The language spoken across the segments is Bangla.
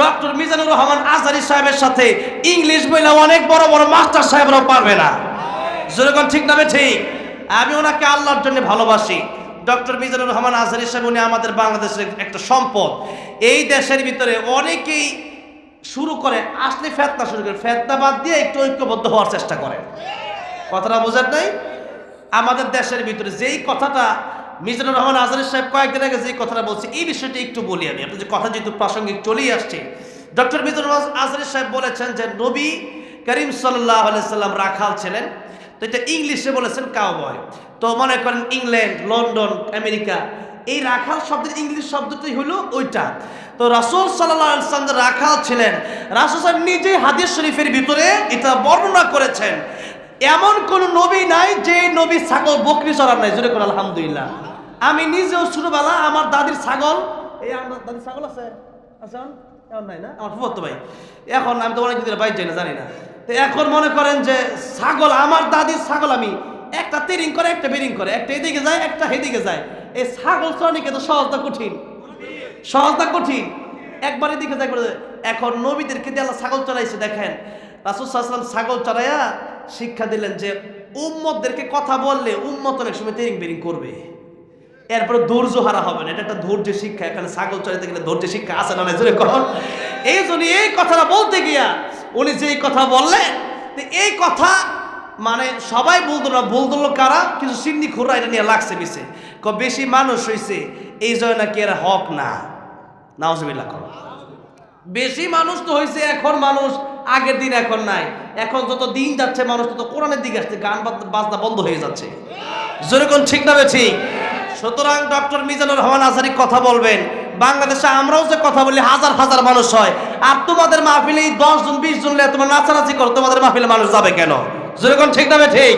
ডক্টর মিজানুর রহমান আজারি সাহেবের সাথে ইংলিশ বইলে অনেক বড় বড় মাস্টার সাহেবরাও পারবে না। যেরকম ঠিক নামে ঠিক? আমি ওনাকে আল্লাহর জন্য ভালোবাসি। ডক্টর মিজানুর রহমান আজারি সাহেব, উনি আমাদের বাংলাদেশের একটা সম্পদ। এই দেশের ভিতরে অনেকেই শুরু করে, আসলে ফেতনা শুরু করে, ফেতনা বাদ দিয়ে একটু ঐক্যবদ্ধ হওয়ার চেষ্টা করে। কথাটা বোঝার নাই? আমাদের দেশের ভিতরে যেই কথাটা মিজানুর রহমান আজারি সাহেব কয়েকদিন আগে যেই কথাটা বলছে, এই বিষয়টি একটু বলি আমি। আপনি যে কথা যেহেতু প্রাসঙ্গিক চলেই আসছে। ডক্টর মিজানুর রহমান আজারি সাহেব বলেছেন যে, নবী করিম সাল্লাহ সাল্লাম রাখাল ছিলেন। তো এটা ইংলিশে বলেছেন কাউবয় তো মনে করেন ইংল্যান্ড, লন্ডন, আমেরিকা, এই রাখাল শব্দের ইংলিশ শব্দটি হলো ওইটা। তো রাসুল সাল্লাহ রাখাল ছিলেন, রাসুল সাহেব নিজেই হাদিস শরীফের ভিতরে এটা বর্ণনা করেছেন। এমন কোন নবী নাই যে নবী ছাগল বকরি চড়ার নাই। জোরে করে আলহামদুলিল্লাহ। আমি নিজেও ছোটবেলা আমার দাদির ছাগল, এই আমার দাদির ছাগল আছে আছে এখন ভাই। এখন আমি তো অনেক দিন বাইর যাই না, জানি না। তো এখন মনে করেন যে ছাগল, আমার দাদির ছাগল আমি একটা তেরিং করে, একটা বেরিং করে, একটা এদিকে যায়, একটা হেদিকে যায়। এই ছাগল চড়ানিকে তো সহজটা কঠিন। সহজটা কঠিন। একবার এদিকে যায় করে এখন নবীদেরকে দিয়ে আল্লাহ ছাগল চড়াইছে, দেখেন। রাসুল ছাগল চড়াইয়া শিক্ষা দিলেন যে, উম্মতদেরকে কথা বললে উম্মত অনেক সময় তেরিং বেরিং করবে। এরপরে ধৈর্য হারা হবে না। এটা একটা ধৈর্য শিক্ষা। এখানে ছাগল চড়াইতে গেলে ধৈর্য শিক্ষা আছে না জোরে কখন এই জন্য এই কথাটা বলতে গিয়া উনি যেই কথা বললেন এই কথা মানে সবাই বলতো না। বলতো কারা? কিন্তু সিন্নি খুররা এটা নিয়ে লাগছে বেশি ক বেশি মানুষ হয়েছে এই জন্য নাকি এরা হক না। নাওজবিল্লা করো। বেশি মানুষ তো হয়েছে এখন মানুষ আগের দিন এখন নাই। এখন যত দিন যাচ্ছে মানুষ, তত কোরআনের দিকে আসছে, গান বাজনা বন্ধ হয়ে যাচ্ছে। যেরকম ঠিক না ঠিক? সুতরাং ডক্টর মিজানুর রহমান আজারি কথা বলবেন, বাংলাদেশে আমরাও যে কথা বলি, হাজার হাজার মানুষ হয়। আর তোমাদের মাহফিলে দশ জন, বিশ জন তোমার নাচানাচি করো, তোমাদের মাহফিলে মানুষ যাবে কেন? যেরকম ঠিক না ঠিক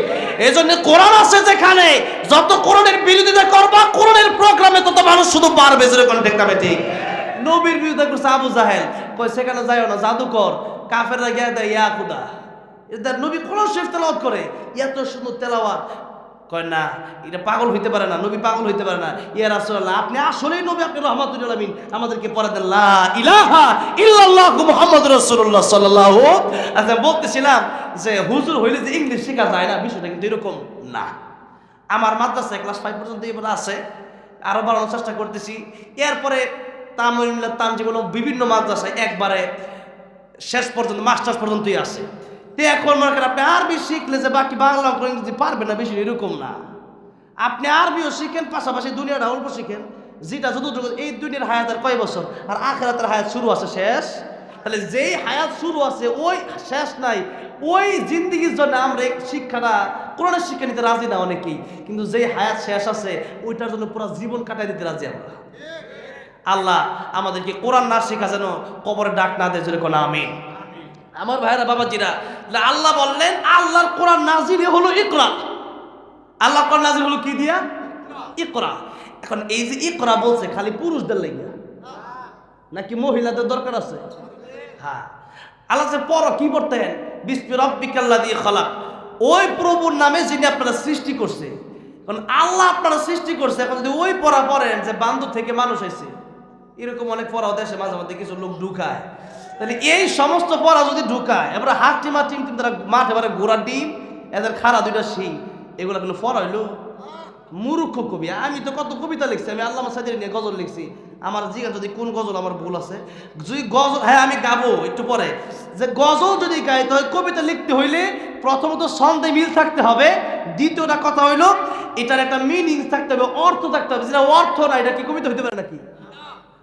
এই জন্য কোরআন আছে যেখানে, যত কোরআনের বিরোধিতা করবা, কোরআনের প্রোগ্রামে তত মানুষ শুধু পারবে, যেরকম ঠিক না ঠিক নবীর বিরুদ্ধে করছে আবু জাহেল কই সেখানে যাইও না, জাদুকর, কাফেররা গিয়ে দেয়, ইয়া খুদা। নবী কোন শেফ তেলাওয়াত করে, এত সুন্দর তেলাওয়াত। কয় না, এটা পাগল হইতে পারে না, নবী পাগল হইতে পারে না। ইয়া রাসূলুল্লাহ, আপনি আসলেই নবী, আপনি রহমাতুল আলামিন। আমাদেরকে পড়ে দেন, লা ইলাহা ইল্লাল্লাহ মুহাম্মাদুর রাসূলুল্লাহ সাল্লাল্লাহু আচ্ছা বলতেছিলাম যে, হুজুর হইলে যে ইংলিশ শেখা যায় না, বিষয়টা কিন্তু এরকম না। আমার মাদ্রাসায় ক্লাস ফাইভ পর্যন্ত এবার আছে আরও বাড়ানোর চেষ্টা করতেছি। এরপরে তামিল তাম যেগুলো বিভিন্ন মাদ্রাসায় একবারে শেষ পর্যন্ত, মাস্টার্স পর্যন্তই আছে। এখন মনে করেন আপনি আরবি শিখলে যে বাকি বাংলা অঙ্ক ইংরেজি পারবেন না বেশি, এরকম না। আপনি আরবিও শিখেন, পাশাপাশি দুনিয়াটা অল্প শিখেন। যেটা যতটুকু এই দুনিয়ার হায়াতের কয় বছর? আর আখেরাতের হায়াত শুরু আছে শেষ? তাহলে যেই হায়াত শুরু আছে, ওই শেষ নাই। ওই জিন্দিগির জন্য আমরা শিক্ষাটা কোরআনের শিক্ষা নিতে রাজি না অনেকেই। কিন্তু যেই হায়াত শেষ আছে, ওইটার জন্য পুরো জীবন কাটাই দিতে রাজি আমরা। আল্লাহ আমাদেরকে কোরআন না শেখা যেন কবরে ডাক না দেয় যেরকম আমিন। আমার ভাইরা বাবাজিরা আল্লাহ বললেন, আল্লাহর কোরআন নাজিল হলো ইকরা। আল্লাহ কোরআন নাজিল হলো কি দিয়া? ইকরা। এখন এই যে ইকরা বলছে, খালি পুরুষদের লেগে নাকি মহিলাদের দরকার আছে? হ্যাঁ। আল্লাহ যে পর কি পড়তেন বিস্মি রব্বিকাল্লা দিয়ে খলা ওই প্রভুর নামে যিনি আপনারা সৃষ্টি করছে। কারণ আল্লাহ আপনারা সৃষ্টি করছে, এখন যদি ওই পড়া পড়েন যে বান্ধব থেকে মানুষ হয়েছে এরকম অনেক পড়াও দেশে মাঝে মাঝে কিছু লোক ঢুকায়। তাহলে এই সমস্ত পড়া যদি ঢুকায়, এবার টিম টিম তারা মাঠে এবারে ঘোড়ার ডিম, এদের খাড়া দুইটা শিং, এগুলো কিন্তু পড়া হইল। মূর্খ কবি। আমি তো কত কবিতা লিখছি, আমি আল্লাহ সাদের নিয়ে গজল লিখছি। আমার জিজ্ঞাসা যদি কোন গজল আমার ভুল আছে, যদি গজল হ্যাঁ আমি গাবো একটু পরে। যে গজল যদি গাই তাহলে কবিতা লিখতে হইলে প্রথমত ছন্দে মিল থাকতে হবে। দ্বিতীয়টা কথা হইল, এটার একটা মিনিং থাকতে হবে, অর্থ থাকতে হবে। যেটা অর্থ না, এটা কি কবিতা হইতে পারে নাকি?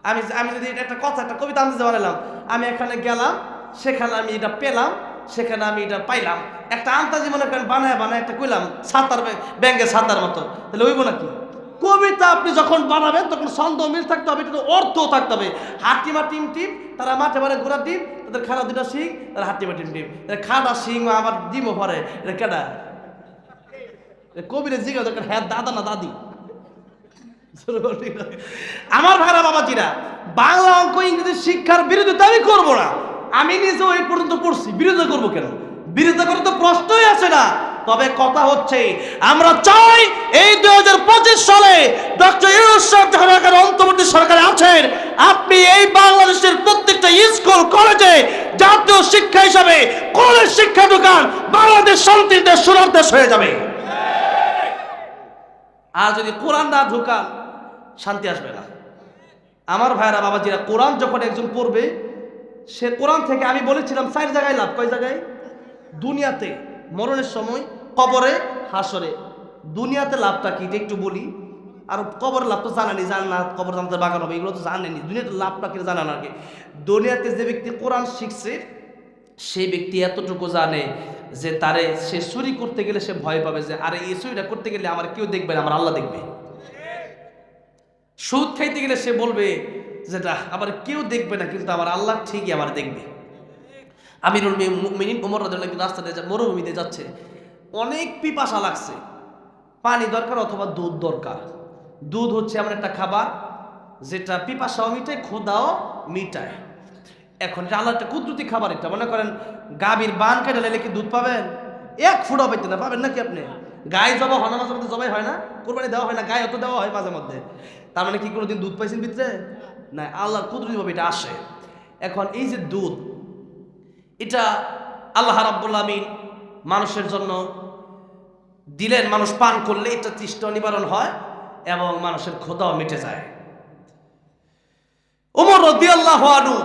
আমি আমি যদি এটা একটা কথা, একটা কবিতা আনতে বানালাম আমি এখানে গেলাম, সেখানে আমি এটা পেলাম, সেখানে আমি এটা পাইলাম। একটা আন্তাজি মনে করেন বানায় বানায় একটা কইলাম, সাঁতার ব্যাঙ্গে সাঁতার মতো। তাহলে হইব নাকি? কবিতা আপনি যখন বানাবেন, তখন ছন্দ মিল থাকতে হবে এটা অর্থ থাকতে হবে। হাটিমা টিম টিম তারা মাঠে মারে ঘোড়া টিম তাদের খাড়া দুটা শিং, তারা হাটিমা টিম টিম খাড়া শিং আবার ডিমও ভরে এটা কেডা? কবিরে দরকার হ্যাঁ দাদা না দাদি? আমার ভাইরা বাবাজিরা, বাংলা অঙ্ক ইংরেজি শিক্ষার বিরোধিতা আমি করব না। আমি নিজেও এই পর্যন্ত পড়ছি। বিরোধিতা করব কেন? বিরোধিতা করে তো প্রশ্নই আছে না। তবে কথা হচ্ছে, আমরা চাই এই দুই হাজার পঁচিশ সালে ডক্টর অন্তর্বর্তী সরকার আছেন, আপনি এই বাংলাদেশের প্রত্যেকটা স্কুল, কলেজে জাতীয় শিক্ষা হিসাবে কলেজ শিক্ষা দোকান বাংলাদেশ শান্তির দেশ সোনার দেশ হয়ে যাবে। আর যদি কোরআন না ঢুকান শান্তি আসবে না। আমার ভাইরা বাবাজিরা, কোরআন যখন একজন পড়বে, সে কোরআন থেকে আমি বলেছিলাম, চার জায়গায় লাভ। কয় জায়গায়? দুনিয়াতে, মরণের সময়, কবরে, হাসরে। দুনিয়াতে লাভটা কি? এটা একটু বলি। আর কবরের লাভ তো জানানি জান না কবর জানতে বাগান হবে, এগুলো তো জানেনি দুনিয়াতে লাভটা কি জানা না কি। দুনিয়াতে যে ব্যক্তি কোরআন শিখছে, সেই ব্যক্তি এতটুকু জানে যে তারে সে চুরি করতে গেলে সে ভয় পাবে যে, আরে এই চুরিটা করতে গেলে আমার কেউ দেখবে না, আমার আল্লাহ দেখবে। সুদ খাইতে গেলে সে বলবে যেটা আবার কেউ দেখবে না, কিন্তু আমার আল্লাহ ঠিকই আমার দেখবে। আমিরুল মিনিন ওমর আনহু রাস্তা দিয়ে মরুভূমিতে যাচ্ছে। অনেক পিপাসা লাগছে। পানি দরকার অথবা দুধ দরকার। দুধ হচ্ছে এমন একটা খাবার যেটা পিপাসাও মিটায় ক্ষুদাও মিটায়। এখন এটা আল্লাহ একটা কুদরতি খাবার এটা। মনে করেন, গাভীর বান কেটে নিলে কি দুধ পাবেন? এক ফুটাও পাইতে না, পাবেন নাকি আপনি? গায়ে জবা হয় না মাঝে মধ্যে জবাই হয় না? কোরবানি দেওয়া হয় না, গায়ে অত দেওয়া হয় মাঝে মধ্যে। তার মানে কি কোনোদিন দুধ পাইছেন ভিতরে? না। আল্লাহর কুদরতিভাবে এটা আসে। এখন এই যে দুধ এটা আল্লাহ রাব্বুল আমিন মানুষের জন্য দিলেন মানুষ পান করলে এটা তৃষ্ণ নিবারণ হয় এবং মানুষের ক্ষুধাও মিটে যায়। উমর রদি আল্লাহ আনু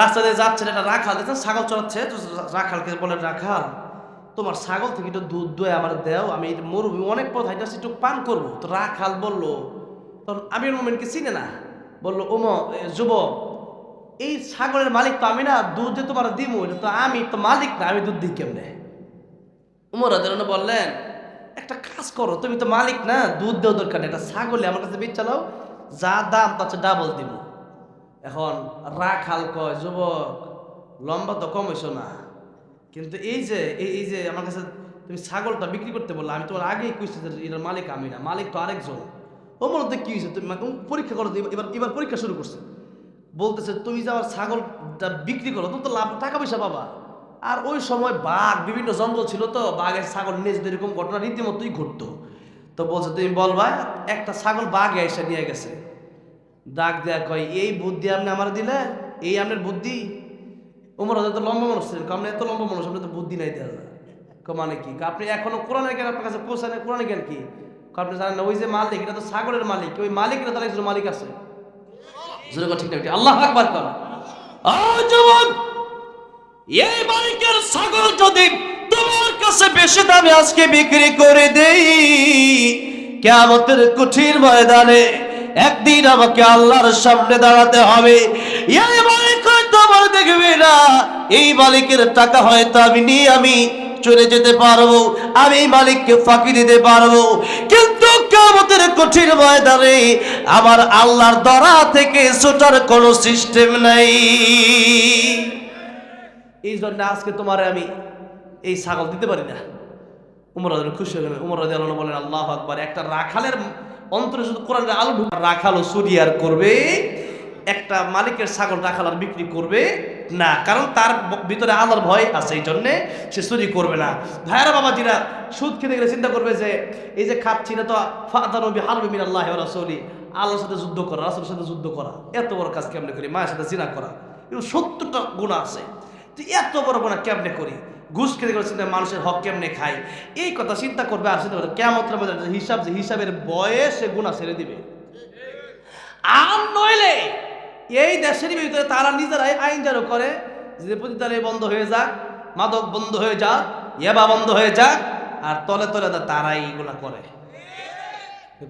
রাস্তা দিয়ে যাচ্ছেন একটা রাখাল দেখছেন ছাগল চড়াচ্ছে তো রাখালকে বলে রাখাল তোমার ছাগল থেকে একটু দুধ দই আমার দেও আমি মরুভূমি অনেক পথ হাইটা একটু পান করব। তো রাখাল বলল তখন আমির মোমেনকে চিনে না। বলল ওম যুবক, এই ছাগলের মালিক তো আমি না, দুধ যে তোমার দিমু, এটা তো আমি, তো মালিক না, আমি দুধ দিই কেমনে? উমর বললেন, একটা কাজ করো, তুমি তো মালিক না, দুধ দেওয়া দরকার একটা ছাগলে আমার কাছে বেচ চালাও যা দাম তার চেয়ে ডাবল দিব এখন রাখাল কয়, যুবক, লম্বা তো কম হইছো না, কিন্তু এই যে, এই এই যে আমার কাছে তুমি ছাগলটা বিক্রি করতে বললে, আমি তোমার আগেই কইছি যে এটার মালিক আমি না, মালিক তো আরেকজন। ওমর তো কি হয়েছে? তুমি পরীক্ষা করো এবার এবার পরীক্ষা শুরু করছে। বলতেছে, তুমি যে আমার ছাগলটা বিক্রি করো, তুমি তো লাভ টাকা পয়সা পাবা। আর ওই সময় বাঘ, বিভিন্ন জঙ্গল ছিল তো, বাঘের ছাগল নিয়ে এরকম ঘটনা রীতিমতোই ঘটতো। তো বলছে, তুমি বলবা একটা ছাগল বাঘে এসে নিয়ে গেছে। ডাক দেয়া কয়, এই বুদ্ধি আপনি আমার দিলে, এই আপনার বুদ্ধি? উমর তো লম্বা মানুষ ছিলেন আপনি এত লম্বা মানুষ আপনি তো বুদ্ধি নাই দেওয়া মানে কি? আপনি এখনও কোরআনের জ্ঞান আপনার কাছে পৌঁছায় না কোরআনের জ্ঞান কি ক? আপনি জানেন ওই যে মালিক, এটা তো ছাগলের মালিক, ওই মালিকের তার একজন মালিক আছে। ঠিক না আল্লাহ আকবার কর। এই মালিকের ছাগল যদি তোমার কাছে বেশি দামে আজকে বিক্রি করে দেই কেমতের কঠিন ময়দানে একদিন আমাকে আল্লাহর সামনে দাঁড়াতে হবে। এই মালিক হয়তো আমার দেখবে না, এই মালিকের টাকা হয়তো আমি নিয়ে আমি চলে যেতে পারব, আমি মালিককে ফাঁকি দিতে পারব। কিন্তু কেমতের কঠিন ময়দানে আমার আল্লাহর দরা থেকে ছোটার কোনো সিস্টেম নাই। এই জন্য আজকে তোমারে আমি এই ছাগল দিতে পারি না। উমর রাজন খুশি গেলেন। উমর রাজন বলেন, আল্লাহ আকবার। একটা রাখালের অন্তরে শুধু কোরআন আলো রাখালো সুরিয়ার করবে একটা মালিকের ছাগল রাখাল আর বিক্রি করবে না। কারণ তার ভিতরে আলোর ভয় আছে, এই জন্যে সে চুরি করবে না। ভাইয়ারা, বাবাজিরা, সুদ খেতে গেলে চিন্তা করবে যে, এই যে খাচ্ছি না তো ফাদার নবী হারবি মিন আল্লাহ রাসূলি। আল্লাহর সাথে যুদ্ধ করা, রাসূলের সাথে যুদ্ধ করা। এত বড় কাজ কেমনে করি? মায়ের সাথে জিনা করা। এগুলো সত্তরটা গুণা আছে। তো এত বড় গুণা কেমনে করি? ঘুষ খেতে গেলে চিন্তা মানুষের হক কেমনে খাই? এই কথা চিন্তা করবে আর চিন্তা করবে কেমন হিসাব যে হিসাবের বয়স সে গুণা ছেড়ে দিবে। আর নইলে এই দেশের ভিতরে তারা নিজেরাই আইন জারু করে যে প্রতিদানে বন্ধ হয়ে যাক, মাদক বন্ধ হয়ে যাক, ইয়াবা বন্ধ হয়ে যাক, আর তলে তলে তারাই এগুলা করে।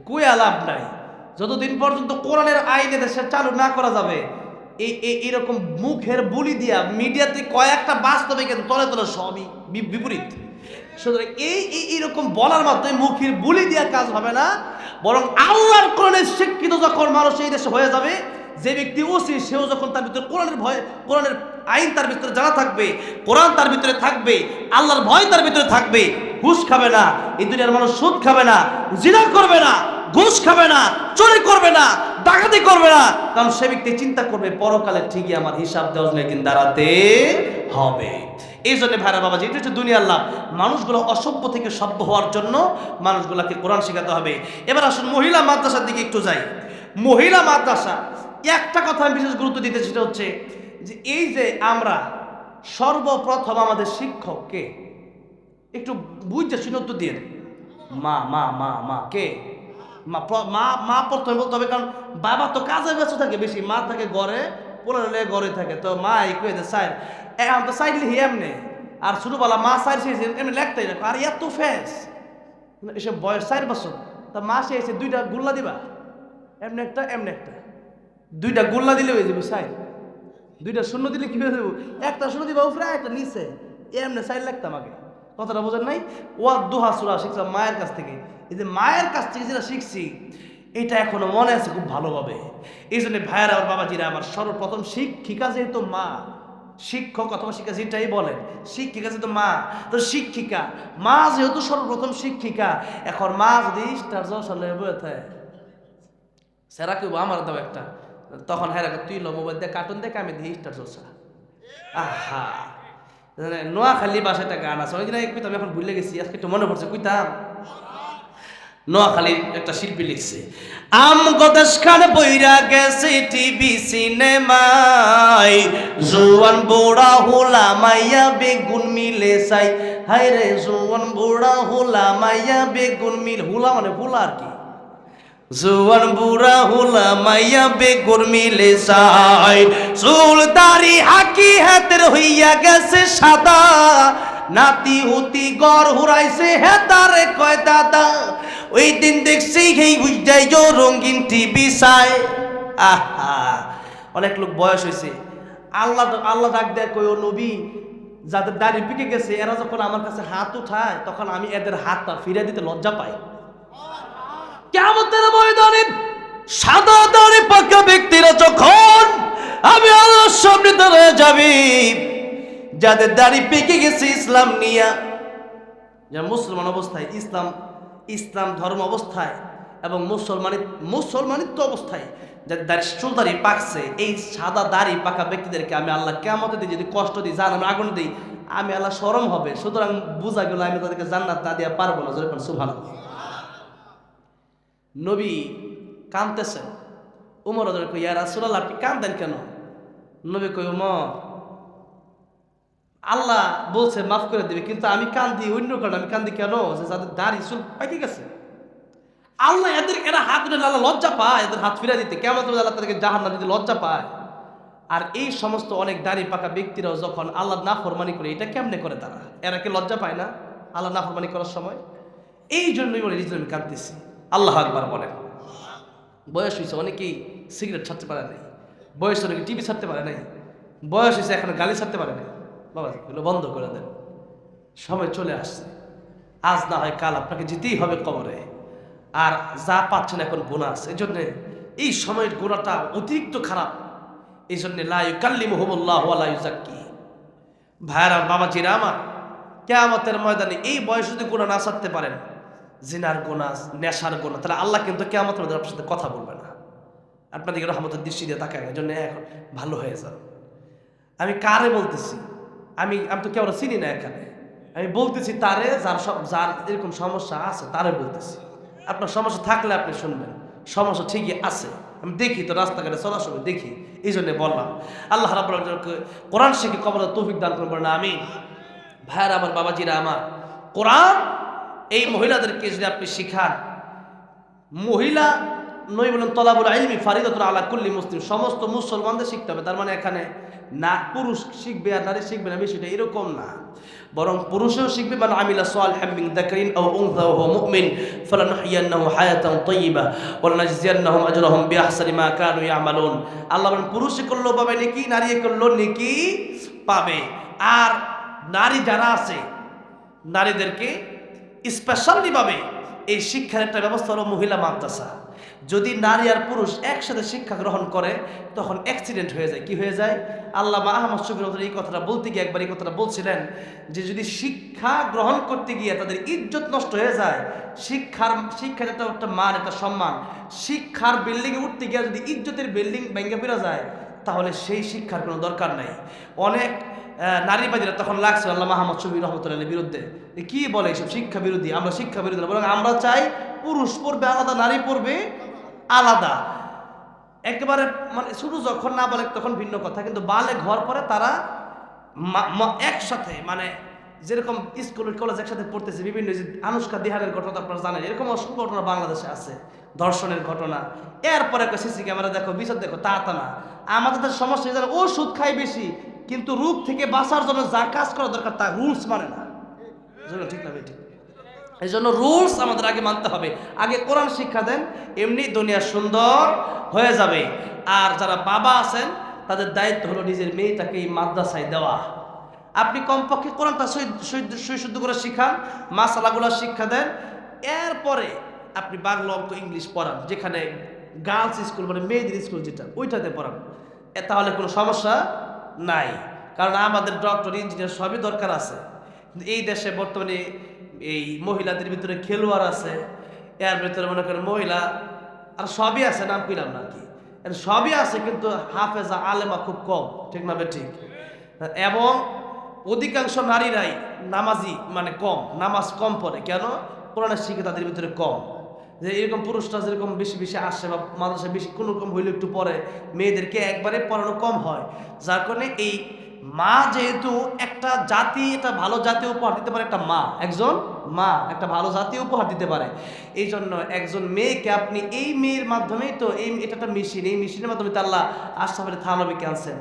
কুয়া লাভ নাই। যতদিন পর্যন্ত কোরআনের আইনে দেশে চালু না করা যাবে, এই এরকম মুখের বুলি দিয়া মিডিয়াতে কয়েকটা বাস্তবে কিন্তু তলে তলে সবই বিপরীত। সুতরাং এই, এই- এইরকম বলার মাধ্যমে মুখের বুলি দিয়া কাজ হবে না, বরং আল্লাহর কোরআনে শিক্ষিত যখন মানুষ এই দেশে হয়ে যাবে যে ব্যক্তি ওসি, সেও যখন তার ভিতরে কোরআনের ভয়, কোরআনের আইন তার ভিতরে জানা থাকবে, কোরআন তার ভিতরে থাকবে, আল্লাহর ভয় তার ভিতরে থাকবে ঘুষ খাবে না, এই দুনিয়ার মানুষ সুদ খাবে না, জিনা করবে না, ঘুষ খাবে না, চুরি করবে না, ডাকাতি করবে না, কারণ সে ব্যক্তি চিন্তা করবে, পরকালে ঠিকই আমার হিসাব দেওয়া একদিন দাঁড়াতে হবে। এই জন্য ভাইরা বাবা, যেটা হচ্ছে দুনিয়ার লাভ, মানুষগুলো অসভ্য থেকে সভ্য হওয়ার জন্য মানুষগুলোকে কোরআন শেখাতে হবে। এবার আসুন মহিলা মাদ্রাসার দিকে একটু যাই। মহিলা মাদ্রাসা একটা কথা আমি বিশেষ গুরুত্ব দিতে সেটা হচ্ছে যে এই যে আমরা সর্বপ্রথম আমাদের শিক্ষককে একটু বুঝতে শুনে উত্তর দিয়ে মা মা মা মা, কে? মা মা প্রথমে বলতে হবে, কারণ বাবা তো কাজে ব্যস্ত থাকে বেশি, মা থাকে ঘরে পোলারে ঘরে থাকে। তো মা কয়ে দেয় সাইড এখন তো সাইড লিখি এমনি। আর ছোটবেলা মা সাইড সে এমনি লেখতেই রাখো আর, এত ফেস এসব বয়স চার বছর। তা মা সে এসে দুইটা গুল্লা দিবা। এমনি একটা এমনি একটা। দুইটা গোল্লা দিলে হয়ে যাবে সাইড। দুইটা শূন্য দিলে কি হয়ে যাব? একটা শূন্য দিবা উপরে একটা নিচে। এমনি সাইড লাগতাম আগে। কথাটা বোঝেন নাই? ও দোহা সুরা শিখছিলাম মায়ের কাছ থেকে। এই যে মায়ের কাছ থেকে যেটা শিখছি, এটা এখনও মনে আছে খুব ভালোভাবে। এই জন্য ভাইয়েরা, আমার বাবাজিরা, আমার সর্বপ্রথম শিক্ষিকা যেহেতু মা, শিক্ষক অথবা শিক্ষা যেটাই বলেন, শিক্ষিকা যেহেতু মা, তো শিক্ষিকা। মা যেহেতু সর্বপ্রথম শিক্ষিকা, এখন মা যদি স্টার জলসালে বয়ে থাকে, সেরা কেউ আমার দাও একটা। তখন হ্যাঁ তুই লো মোবাইল দিয়ে কার্টুন দেখে আমি দিই স্টার জলসা আহা। মানে নোয়াখালী বাসায় একটা গান আছে ওই দিন কইতাম, এখন ভুলে গেছি, আজকে একটু মনে পড়ছে, কইতাম। নোয়াখালীর একটা শিল্পী লিখছে, আম গদেশ খান বইরা গেছে টিভি সিনেমায় জোয়ান বোড়া হোলা মাইয়া বেগুন মিলে সাই হায় রে, জোয়ান বোড়া হোলা মাইয়া বেগুন মিল, হোলা মানে হুলা আর কি। জোয়ান বুড়া হুলা মাইয়া বেগুন মিলে সাই চুল দাড়ি হাকি হাতের হইয়া গেছে সাদা। নাতি হুতি গড় হুরাইছে হেতারে কয় দাদা। ওই দিন দেখছি সেই বুঝাই যো রঙিন টিভি চাই আহা, অনেক লোক বয়স হয়েছে আল্লাহ আল্লাহ ডাক দেয় কই ও নবী, যাদের দাড়ি পিকে গেছে, এরা যখন আমার কাছে হাত উঠায়, তখন আমি এদের হাতটা ফিরে দিতে লজ্জা পাই। কেমতের ময়দানে সাদা দাড়ি পাকা ব্যক্তিরা যখন আমি আল্লাহর সামনে দাঁড়ায় যাবি, যাদের দাড়ি পেকে গেছে ইসলাম নিয়া যারা মুসলমান অবস্থায়, ইসলাম ইসলাম ধর্ম অবস্থায় এবং মুসলমানি মুসলমানিত্ব অবস্থায় যাদের দাড়ি, চুল দাড়ি পাকছে, এই সাদা দাড়ি পাকা ব্যক্তিদেরকে আমি আল্লাহ কেমন দিই যদি কষ্ট দিই জান আমি আগুন দিই, আমি আল্লাহ সরম হবে। সুতরাং বোঝা গেল আমি তাদেরকে জান্নাত না দিয়ে পারব না। যেরকম সুভান নবী কাঁদতেছেন। উমর ওদের কই ইয়ার রাসূলুল্লাহ, আপনি কাঁদেন কেন? নবী কই উমর, আল্লাহ বলছে, মাফ করে দিবে, কিন্তু আমি কান্দি, অন্য কারণে আমি কান্দি কেন? যে যাদের দাড়ি, চুল পাইকে গেছে। আল্লাহ এদের, এরা হাত উঠে আল্লাহ লজ্জা পায়, এদের হাত ফিরে দিতে। কেমন তুমি আল্লাহ তাদেরকে জাহান না দিতে লজ্জা পায়। আর এই সমস্ত অনেক দাড়ি পাকা ব্যক্তিরাও যখন আল্লাহ না ফরমানি করে, এটা কেমনে করে তারা? এরা কি লজ্জা পায় না আল্লাহ না ফরমানি করার সময়? এই জন্যই বলে রিজন আমি কাঁদতেছি। আল্লাহ আকবার বলেন। বয়স হয়েছে অনেকেই সিগারেট ছাড়তে পারে নাই। বয়স অনেকে টিভি ছাড়তে পারে নাই। বয়স হয়েছে এখন গালি ছাড়তে পারে নাই। বাবা, এগুলো বন্ধ করে দেন। সময় চলে আসছে। আজ না হয় কাল আপনাকে যেতেই হবে কবরে। আর যা পাচ্ছেন এখন আছে এই জন্যে এই সময়ের গুণাটা অতিরিক্ত খারাপ। এই জন্যে লাইউ কাল্লি মোহাম্মল্লাহ আলাইজাক্কি ভাইয়ারা, বাবাজিরা আমার, কেয়ামতের ময়দানে এই বয়সে যদি গুণা না ছাড়তে পারেন জিনার গোনা নেশার গোনা তাহলে আল্লাহ কিন্তু কেমন আপনার সাথে কথা বলবে না। আপনাদেরকে রহমতের দৃষ্টি দিয়ে তাকায় এই জন্য এখন ভালো হয়ে যান। আমি কারে বলতেছি? আমি আমি তো কেউ চিনি না এখানে। আমি বলতেছি তারে, যার সব যার এরকম সমস্যা আছে, তারে বলতেছি। আপনার সমস্যা থাকলে আপনি শুনবেন। সমস্যা ঠিকই আছে। আমি দেখি তো, রাস্তাঘাটে চলার সময় দেখি। এই জন্য বললাম। আল্লাহ রাবুল কোরআন শিখে কবর তৌফিক দান করবেন না আমি ভাইয়ার, আমার বাবাজিরা, আমার। কোরআন এই মহিলাদেরকে যদি আপনি শিখান, মহিলা নই বলেন তলাবুল আইলমি ফারিদাতুল আলা কুল্লি মুসলিম, সমস্ত মুসলমানদের শিখতে হবে। তার মানে এখানে না পুরুষ শিখবে আর নারী শিখবে না, বিষয়টা এরকম না। বরং পুরুষও শিখবে মানে আমিলা সোয়াল হ্যামিং দাকরিন ও উনসা ও মুমিন ফালানহিয়ান্নাহু হায়াতান তাইয়্যিবা ওয়া লানাজজিয়ান্নাহুম আজরাহুম বিআহসানি মা কানু ইয়ামালুন। আল্লাহ বলেন, পুরুষে করলেও পাবে, নেকি নারী করলেও নেকি পাবে। আর নারী যারা আছে, নারীদেরকে স্পেশালি ভাবে এই শিক্ষার একটা ব্যবস্থা হলো মহিলা মাদ্রাসা। যদি নারী আর পুরুষ একসাথে শিক্ষা গ্রহণ করে, তখন অ্যাক্সিডেন্ট হয়ে যায়। কি হয়ে যায়? আল্লাহ আহমদ শফির এই কথাটা বলতে গিয়ে একবার এই কথাটা বলছিলেন যে, যদি শিক্ষা গ্রহণ করতে গিয়ে তাদের ইজ্জত নষ্ট হয়ে যায়, শিক্ষার শিক্ষার একটা একটা মান, একটা সম্মান, শিক্ষার বিল্ডিংয়ে উঠতে গিয়ে যদি ইজ্জতের বিল্ডিং ভেঙে ফেরা যায়, তাহলে সেই শিক্ষার কোনো দরকার নাই। অনেক নারীবাদীরা তখন লাগছে আল্লাহ মাহমদ শফি রহমতুল্লাহ বিরুদ্ধে। কি বলে এইসব শিক্ষা বিরোধী? আমরা শিক্ষা বিরোধী বরং আমরা চাই পুরুষ পড়বে আলাদা নারী পড়বে আলাদা। একেবারে মানে শুরু যখন না বলে তখন ভিন্ন কথা কিন্তু বালে ঘর পরে তারা একসাথে মানে যেরকম স্কুল কলেজ একসাথে পড়তেছে বিভিন্ন যে আনুষ্কা দিহারের ঘটনা আপনারা জানেন এরকম অসংখ্য ঘটনা বাংলাদেশে আছে ধর্ষণের ঘটনা। এরপরে সিসি ক্যামেরা দেখো বিচার দেখো তা না। আমাদের সমস্যা এই জানো, ও সুদ খায় বেশি কিন্তু রূপ থেকে বাঁচার জন্য যা কাজ করা দরকার তা রুলস মানে না। ঠিক না বেঠিক এই জন্য রুলস আমাদের আগে মানতে হবে। আগে কোরআন শিক্ষা দেন, এমনি দুনিয়া সুন্দর হয়ে যাবে। আর যারা বাবা আছেন, তাদের দায়িত্ব হলো নিজের মেয়েটাকে এই মাদ্রাসায় দেওয়া। আপনি কমপক্ষে কোরআনটা শুদ্ধ করে শিখান, মাসালাগুলো শিক্ষা দেন। এরপরে আপনি বাংলা অঙ্ক, ইংলিশ পড়ান, যেখানে গার্লস স্কুল মানে মেয়েদের স্কুল যেটা, ওইটাতে পড়ান। তাহলে কোনো সমস্যা নাই। কারণ আমাদের ডক্টর ইঞ্জিনিয়ার সবই দরকার আছে। এই দেশে বর্তমানে এই মহিলাদের ভিতরে খেলোয়াড় আছে, এর ভিতরে মনে করেন মহিলা, আর সবই আছে, নাম কইলাম না কি। সবই আছে, কিন্তু হাফেজা আলেমা খুব কম, ঠিক না ঠিক। এবং অধিকাংশ নারীরাই নামাজি মানে কম, নামাজ কম পড়ে। কেন? কোরআনের শিখে তাদের ভিতরে কম। যে এরকম পুরুষরা যেরকম বেশি বেশি আসে বা মানুষের বেশি কোনো রকম হইলে একটু পরে, মেয়েদেরকে একবারে পড়ানো কম হয়। যার কারণে এই মা যেহেতু একটা জাতি, একটা ভালো জাতি উপহার দিতে পারে, একটা মা, একজন মা, একটা ভালো জাতি উপহার দিতে পারে। এই জন্য একজন মেয়েকে আপনি এই মেয়ের মাধ্যমেই তো, এই এটা একটা মেশিন এই মেশিনের মাধ্যমে তো আল্লাহ আশরাফ আলী থানবিকে আনছেন।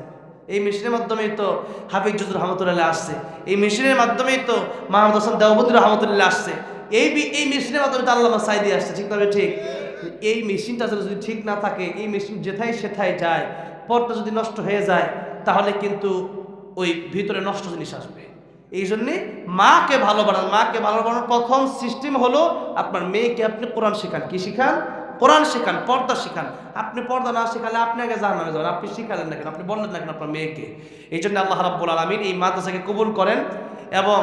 এই মেশিনের মাধ্যমেই তো হাফিজ জুজুর রহমতুল্লাহ আসছে। এই মেশিনের মাধ্যমেই তো মাহমুদ হাসান দেওবুদ্দিন রহমতুল্লাহ আসছে। এই এই মেশিনের মাধ্যমে তো আল্লাহ সাই দিয়ে আসছে, ঠিক তবে ঠিক। এই মেশিনটা যদি ঠিক না থাকে, এই মেশিন যেথায় সেথায় যায়, পথটা যদি নষ্ট হয়ে যায়, তাহলে কিন্তু ওই ভিতরে নষ্ট জিনিস আসবে। এই জন্যে মাকে ভালো বানান মাকে ভালো বানানোর প্রথম সিস্টেম হলো আপনার মেয়েকে আপনি কোরআন শেখান। কি শিখান? কোরআন শেখান, পর্দা শেখান। আপনি পর্দা না শেখালে আপনি আগে জানানো যাবেন। আপনি শিখালেন না কেন? আপনি বললেন না কেন আপনার মেয়েকে? এই জন্য আল্লাহ রাব্বুল আলমিন এই মাদ্রাসাকে কবুল করেন এবং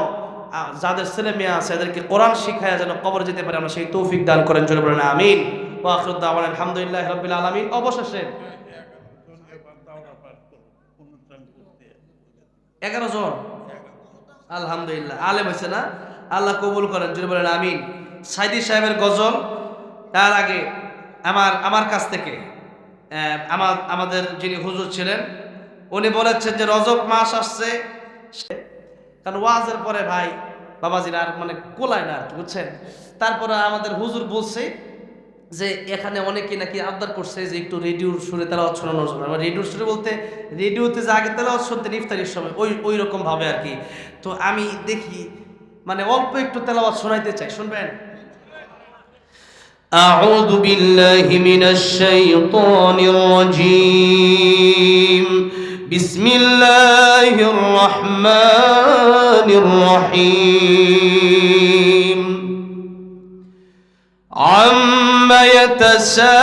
যাদের ছেলে মেয়ে আছে, এদেরকে কোরআন শিখায় যেন কবর যেতে পারে, আমরা সেই তৌফিক দান করেন, জোরে বলেন, আমিন। ও আখরুদ্দাওয়ান আলহামদুলিল্লাহ রবিল আলমিন। অবশেষে এগারো জন। আলহামদুলিল্লাহ। আলেম হয়েছে না? আল্লাহ কবুল করেন যদি বলেন, আমিন। সাইদি সাহেবের গজল, তার আগে আমার আমার কাছ থেকে আমার, আমাদের যিনি হুজুর ছিলেন, উনি বলেছেন যে রজব মাস আসছে কারণ ওয়াজের পরে ভাই বাবাজিরা আর মানে কোলায় না আর কি বুঝছেন তারপরে আমাদের হুজুর বলছে যে এখানে অনেকে নাকি আবদার করছে যে একটু রেডিওর সুরে তেলাওয়াত শোনানোর জন্য আমার রেডিওর সুরে বলতে রেডিওতে যে আগে তেলাওয়াত শুনতেন ইফতারির সময় ওই ওই রকম ভাবে আর কি তো আমি দেখি মানে অল্প একটু তেলাওয়াত শোনাইতে চাই শুনবেন أعوذ بالله من الشيطان الرجيم بسم الله الرحمن الرحيم. عم يتساءلون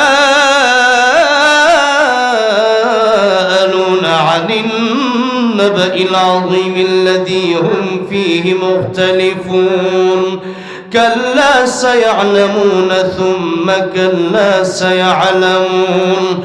عن النبأ العظيم الذي هم فيه مختلفون. كلا سيعلمون ثم كلا سيعلمون.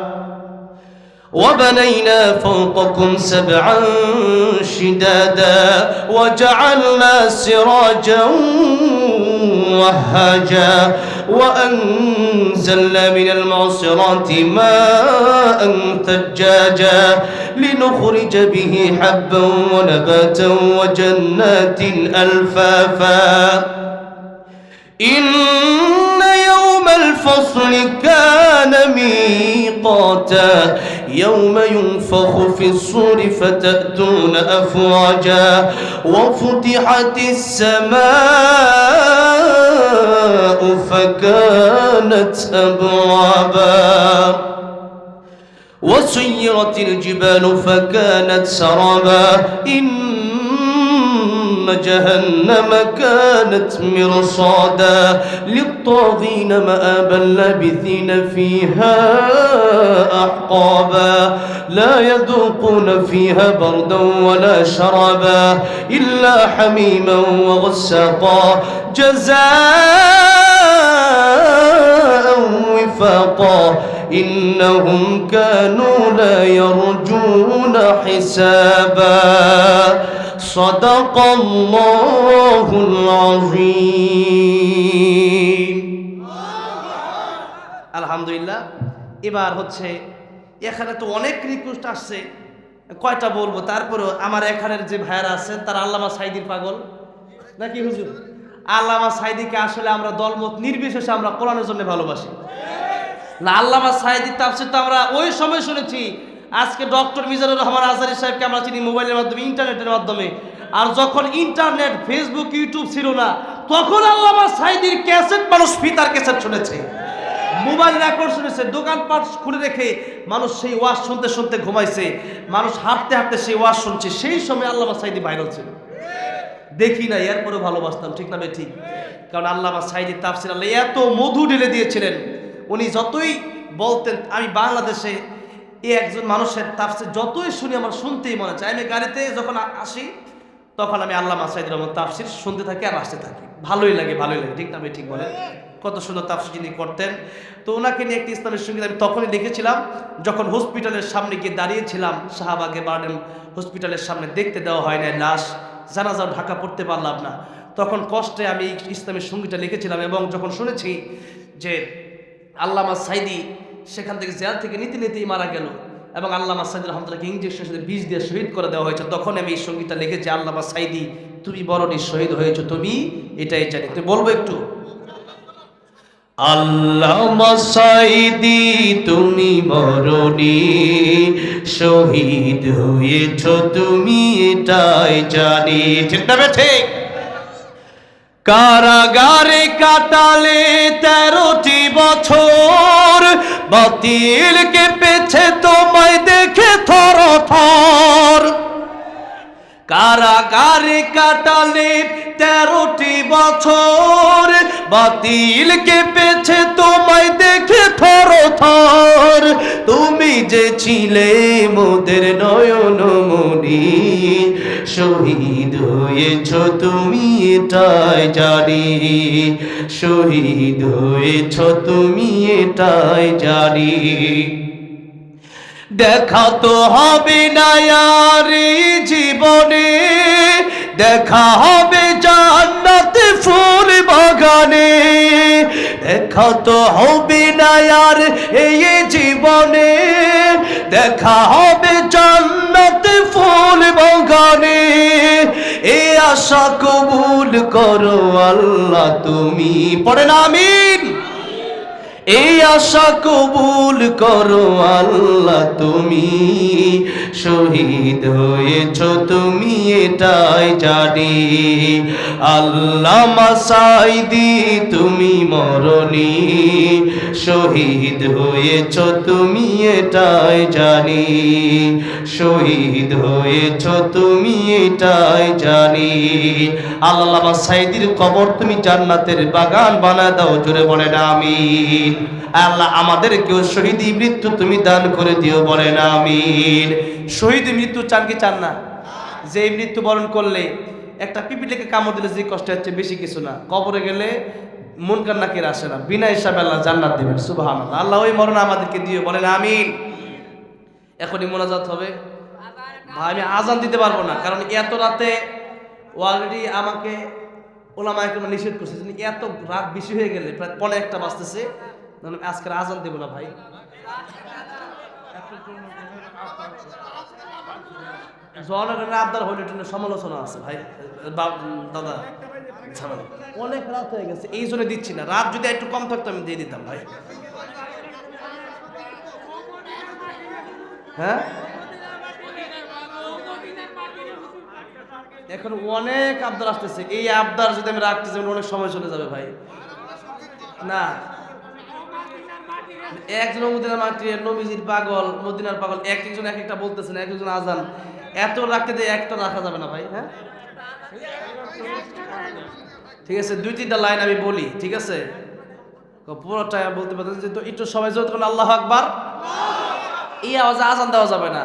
وبنينا فوقكم سبعا شدادا وجعلنا سراجا وهاجا وأنزلنا من المعصرات ماء ثجاجا لنخرج به حبا ونباتا وجنات ألفافا إن يوم الفصل كان ميقاتا. يوم ينفخ في الصور فتأتون أفواجا وفتحت السماء فكانت أبوابا وسيرت الجبال فكانت سرابا إن جهنم كانت مرصادا للطاغين مآبا لابثين فيها أحقابا. لا يذوقون فيها بردا ولا شرابا إلا حميما وغساقا. جزاء وفاقا. إنهم كانوا لا يرجون حسابا. صدق الله العظيم আলহামদুলিল্লাহ এবার হচ্ছে এখানে তো অনেক রিকোয়েস্ট আসছে কয়টা বলবো তারপরেও আমার এখানের যে ভাইয়ারা আছেন তারা আল্লামা সাইদির পাগল নাকি হুজুর আল্লামা সাইদিকে আসলে আমরা দলমত নির্বিশেষে আমরা কোরআনের জন্য ভালোবাসি না আল্লামা সাইদির তাফসির তো আমরা ওই সময় শুনেছি আজকে ডক্টর মিজানুর রহমান আজারি সাহেবকে আমরা চিনি মোবাইলের মাধ্যমে, ইন্টারনেটের মাধ্যমে। আর যখন ইন্টারনেট, ফেসবুক, ইউটিউব ছিল না, তখন আল্লামা সাইদির ক্যাসেট মানুষ ফিতার ক্যাসেট শুনেছে। মোবাইল রেকর্ড শুনেছে, দোকানপাট খুলে রেখে মানুষ সেই ওয়াজ শুনতে শুনতে ঘুমাইছে। মানুষ হাঁটতে হাঁটতে সেই ওয়াজ শুনছে। সেই সময় আল্লামা সাইদি ভাইরাল ছিল। দেখি না এরপরে ভালোবাসতাম, ঠিক না ঠিক। কারণ আল্লামা সাইদি তাফসির আল্লাহ এত মধু ঢেলে দিয়েছিলেন। উনি যতই বলতেন, আমি বাংলাদেশে এই একজন মানুষের তাফসির যতই শুনি আমার শুনতেই মনে চায়। আমি গাড়িতে যখন আসি, তখন আমি আল্লামা সাইদ রহমান তাফসির শুনতে থাকি আর আসতে থাকি। ভালোই লাগে ভালোই লাগে। ঠিক না আমি ঠিক বলেন। কত সুন্দর তাফসির যিনি করতেন। তো ওনাকে নিয়ে একটি ইসলামের সংগীত আমি তখনই লিখেছিলাম যখন হসপিটালের সামনে গিয়ে দাঁড়িয়েছিলাম। শাহবাগে বার্ডেন হসপিটালের সামনে দেখতে দেওয়া হয় না লাশ। জানাজাও ঢাকা পড়তে পারলাম না। তখন কষ্টে আমি ইসলামের সঙ্গীটা লিখেছিলাম এবং যখন শুনেছি যে আল্লামা সাইদি সেখান থেকে জেল থেকে নিতে নিতেই মারা গেল এবং আল্লামা সাইদি রহমতুল্লাহকে ইঞ্জেকশন সাথে বিষ দিয়ে শহীদ করে দেওয়া হয়েছে। তখন আমি এই সঙ্গীতটা লিখেছি, আল্লামা সাইদি, তুমি বড়নি শহীদ হয়েছো, তুমি এটাই জানি। তুমি বলব একটু? সাইদি, তুমি মরণি শহীদ হয়েছ, তুমি এটাই জানি। ঠিক ঠিক? কারাগারে কাটালে তেরোটি বছর বাতিল কেঁপেছে তোমায় দেখে থর থর। কারাগারে কাটালে তেরোটি বছর। বাতিল কেঁপেছে তোমায় দেখে থর থর। তুমি যে ছিলে মোদের নয়ন মনি শহীদ হয়েছ তুমি, এটাই জানি। শহীদ হয়েছ তুমি, এটাই জানি। দেখা তো হবে না আর জীবনে। দেখা হবে জান্নাতে ফুল বাগানে। দেখা তো হবে না আর এই জীবনে। দেখা হবে জান্নাতে ফুল বাগানে। এ আশা কবুল করো আল্লাহ তুমি। পড়েন আমিন? এই আশা কবুল করো আল্লাহ তুমি। শহীদ হয়েছ তুমি এটাই জানি। আল্লাহ মাসাইদি তুমি মরণি। শহীদ হয়েছ তুমি এটাই জানি। শহীদ হয়েছ তুমি এটাই জানি। আল্লাহ মাসাইদির কবর তুমি জান্নাতের বাগান বানায় দাও, জোরে বলেন আমিন। আল্লাহ আমাদেরকেও শহীদ মৃত্যু তুমি দান করে দিও, বলেন আমিন। শহীদ মৃত্যু চান কি চান না? যে এই মৃত্যু বরণ করলে একটা পিপিলিকে কামড় দিলে যে কষ্ট হচ্ছে বেশি কিছু না। কবরে গেলে মন কান্না কান্নাকের আসে না। বিনা হিসাবে আল্লাহ জান্নাত দিবেন সুবাহ আল্লাহ ওই মরণ আমাদেরকে দিও বলেন, আমিন। এখনই মোনাজাত হবে। ভাই, আমি আজান দিতে পারব না, কারণ এত রাতে অলরেডি আমাকে ওলামা একদম নিষেধ করছে এত রাত বেশি হয়ে গেলে, প্রায় পনেরো একটা বাজতেছে। আজকের আজান দেবো না ভাই। জনগণের আবদার হইলে এটা সমালোচনা আছে, ভাই। দাদা, ঝামেলা। অনেক রাত হয়ে গেছে, এই জন্য দিচ্ছি না। রাত যদি একটু কম থাকতো, আমি দিয়ে দিতাম, ভাই। হ্যাঁ? এখন অনেক আবদার আসতেছে। এই আবদার যদি আমি রাখতেছি অনেক সময় চলে যাবে, ভাই। না। একজন মদিনার মাটির নবীজির পাগল, মদিনার পাগল এক একজন এক একটা বলতেছেন এক একজন আজান। এত রাখতে দিয়ে একটা রাখা যাবে না ভাই হ্যাঁ? ঠিক আছে, দুই, তিনটা লাইন আমি বলি, ঠিক আছে? পুরোটা বলতে পারতেন যে তো একটু সবাই জোর আল্লাহ আকবার। এই আওয়াজে আজান দেওয়া যাবে না।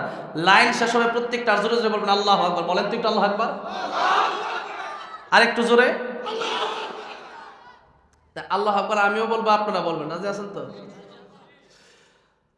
লাইন শেষ হবে প্রত্যেকটা জোরে জোরে বলবেন, আল্লাহ আকবার। বলেন তো একটু আল্লাহ আকবার। আর একটু জোরে আল্লাহ আকবার আমিও বলব, আপনারা বলবেন, রাজি আছেন তো?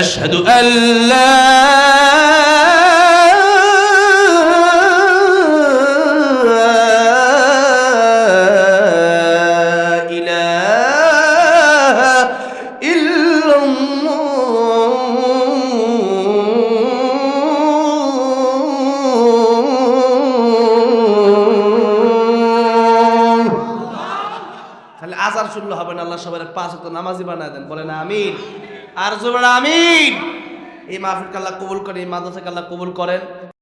أشهد أن لا إله إلا الله তাহলে আজান শুনলে হবে না আল্লাহ সবাই পাঁচ ওয়াক্ত নামাজি বানায় দেন বলেন আমিন আর জোবার আমিন এই মাহফিলকে আল্লাহ কবুল করেন এই মাদ্রাসাকে আল্লাহ কবুল করেন।